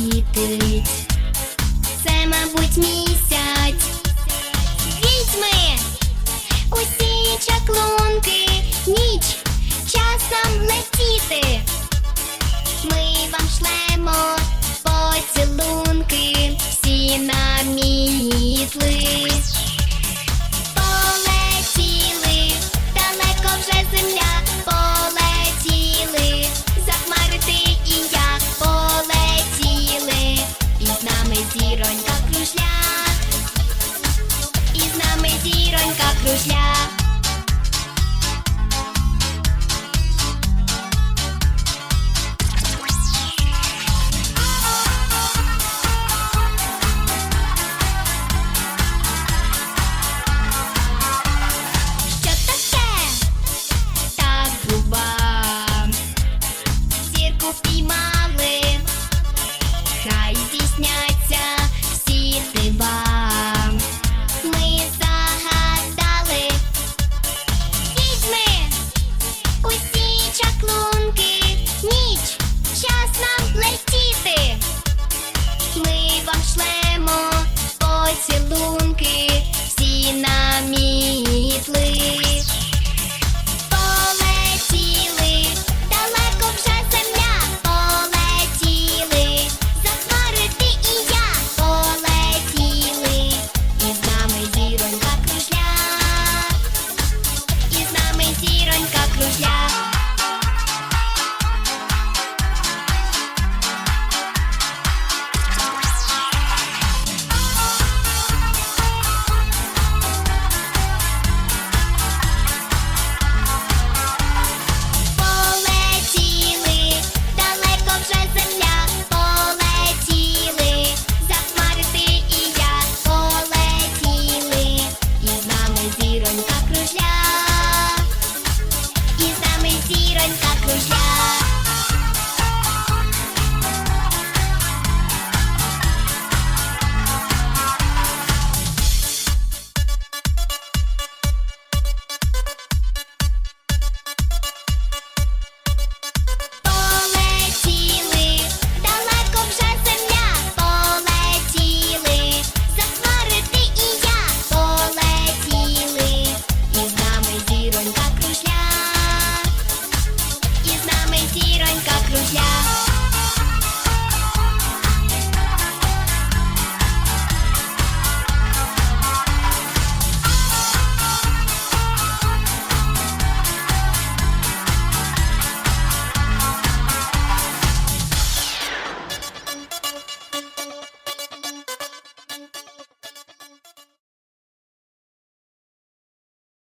світить. Це, мабуть, місяць. Відьми усі чаклунки, ніч часом летіти. Ми вам шлемо поцілунки, всі намітли. гусля. Що таке? Так губа, зірку впіймали, хай здійсняє.